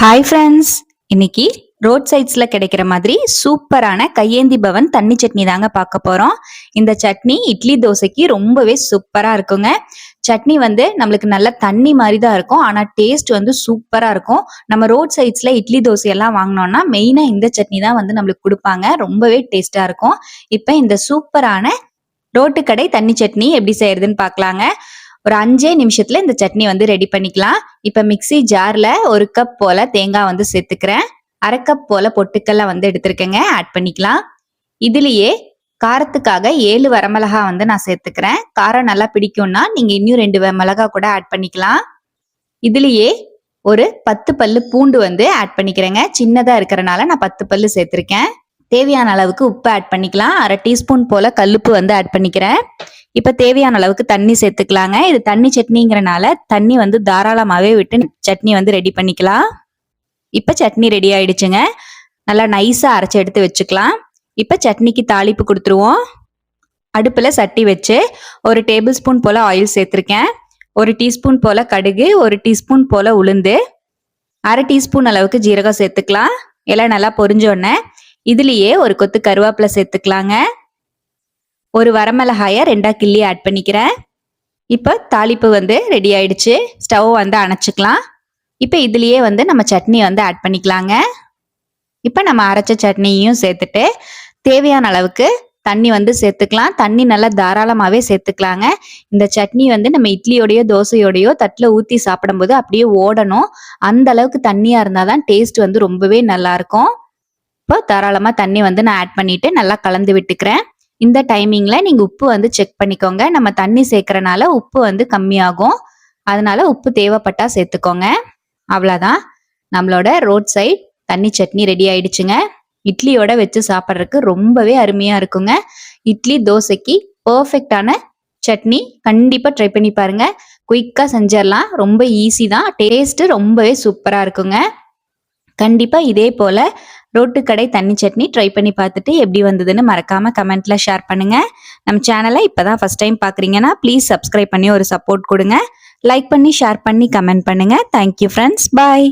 Hi friends இன்னைக்கு road சைட்ஸில் கிடைக்கிற மாதிரி சூப்பரான கையேந்தி பவன் தண்ணி சட்னி தாங்க பார்க்க போகிறோம் இந்த சட்னி இட்லி தோசைக்கு ரொம்பவே சூப்பராக இருக்குங்க. சட்னி வந்து நம்மளுக்கு நல்ல தண்ணி மாதிரி தான் இருக்கும். ஆனால் டேஸ்ட் வந்து சூப்பராக இருக்கும். நம்ம ரோட் சைட்ஸில் இட்லி தோசையெல்லாம் வாங்கினோம்னா மெயினாக இந்த சட்னி தான் வந்து நம்மளுக்கு கொடுப்பாங்க. ரொம்பவே டேஸ்ட்டாக இருக்கும். இப்போ இந்த சூப்பரான ரோட்டு கடை தண்ணி சட்னி எப்படி செய்யறதுன்னு பார்க்கலாங்க. ஒரு அஞ்சே நிமிஷத்துல இந்த சட்னி வந்து ரெடி பண்ணிக்கலாம். இப்ப மிக்ஸி ஜார்ல ஒரு கப் போல தேங்காய் வந்து சேர்த்துக்கிறேன். அரை கப் போல பொட்டுக்கல்ல வந்து எடுத்திருக்கேங்க. ஆட் பண்ணிக்கலாம். இதுலயே காரத்துக்காக ஏழு வரமிளகா வந்து நான் சேர்த்துக்கிறேன். காரம் நல்லா பிடிக்கும்னா நீங்க இன்னும் ரெண்டு மிளகா கூட ஆட் பண்ணிக்கலாம். இதுலயே ஒரு பத்து பல்லு பூண்டு வந்து ஆட் பண்ணிக்கிறேங்க. சின்னதா இருக்கிறனால நான் பத்து பல்லு சேர்த்திருக்கேன். தேவையான அளவுக்கு உப்பு ஆட் பண்ணிக்கலாம். அரை டீஸ்பூன் போல கல்லுப்பு வந்து ஆட் பண்ணிக்கிறேன். இப்ப தேவையான அளவுக்கு தண்ணி சேர்த்துக்கலாங்க. இது தண்ணி சட்னிங்கிறனால தண்ணி வந்து தாராளமாவே விட்டு சட்னி வந்து ரெடி பண்ணிக்கலாம். இப்ப சட்னி ரெடி ஆயிடுச்சுங்க. நல்லா நைஸா அரைச்சு எடுத்து வச்சுக்கலாம். இப்ப சட்னிக்கு தாளிப்பு கொடுத்துருவோம். அடுப்புல சட்டி வச்சு ஒரு டேபிள் ஸ்பூன் போல ஆயில் சேர்த்துருக்கேன். ஒரு டீஸ்பூன் போல கடுகு ஒரு டீஸ்பூன் போல உளுந்து அரை டீஸ்பூன் அளவுக்கு ஜீரகம் சேர்த்துக்கலாம். எல்லாம் நல்லா பொரிஞ்ச இதுலேயே இதுலயே ஒரு கொத்து கருவேப்பிலை சேர்த்துக்கலாங்க. ஒரு வரமிளகாயை ரெண்டாக கிள்ளி ஆட் பண்ணிக்கிறேன். இப்போ தாளிப்பு வந்து ரெடி ஆயிடுச்சு. ஸ்டவ் வந்து அணைச்சிக்கலாம். இப்போ இதுலேயே வந்து நம்ம சட்னி வந்து ஆட் பண்ணிக்கலாங்க. இப்போ நம்ம அரைச்ச சட்னியும் சேர்த்துட்டு தேவையான அளவுக்கு தண்ணி வந்து சேர்த்துக்கலாம். தண்ணி நல்லா தாராளமாகவே சேர்த்துக்கலாங்க. இந்த சட்னி வந்து நம்ம இட்லியோடையோ தோசையோடையோ தட்டில் ஊற்றி சாப்பிடும்போது அப்படியே ஓடணும். அந்த அளவுக்கு தண்ணியாக இருந்தால் தான் டேஸ்ட் வந்து ரொம்பவே நல்லாயிருக்கும் இப்போ தாராளமாக தண்ணி வந்து நான் ஆட் பண்ணிவிட்டு நல்லா கலந்து விட்டுக்கிறேன். இந்த டைமிங்ல நீங்க உப்பு வந்து செக் பண்ணிக்கோங்க. நம்ம தண்ணி சேர்க்கறனால உப்பு வந்து கம்மியாகும். அதனால உப்பு தேவைப்பட்டா சேர்த்துக்கோங்க. அவ்வளோதான் நம்மளோட ரோட் சைட் தண்ணி சட்னி ரெடி ஆயிடுச்சுங்க. இட்லியோட வச்சு சாப்பிட்றதுக்கு ரொம்பவே அருமையா இருக்குங்க. இட்லி தோசைக்கு பர்ஃபெக்டான சட்னி கண்டிப்பாக ட்ரை பண்ணி பாருங்க. குயிக்காக செஞ்சிடலாம். ரொம்ப ஈஸி தான். டேஸ்ட்டு ரொம்பவே சூப்பராக இருக்குங்க. கண்டிப்பாக இதே போல் ரோட்டு கடை தண்ணி சட்னி ட்ரை பண்ணி பார்த்துட்டு எப்படி வந்ததுன்னு மறக்காம கமெண்ட்ல ஷேர் பண்ணுங்க. நம்ம சேனலை இப்பதான் ஃபர்ஸ்ட் டைம் பாக்குறீங்கன்னா ப்ளீஸ் சப்ஸ்கிரைப் பண்ணி ஒரு சப்போர்ட் கொடுங்க. லைக் பண்ணி ஷேர் பண்ணி கமெண்ட் பண்ணுங்க. Thank you friends bye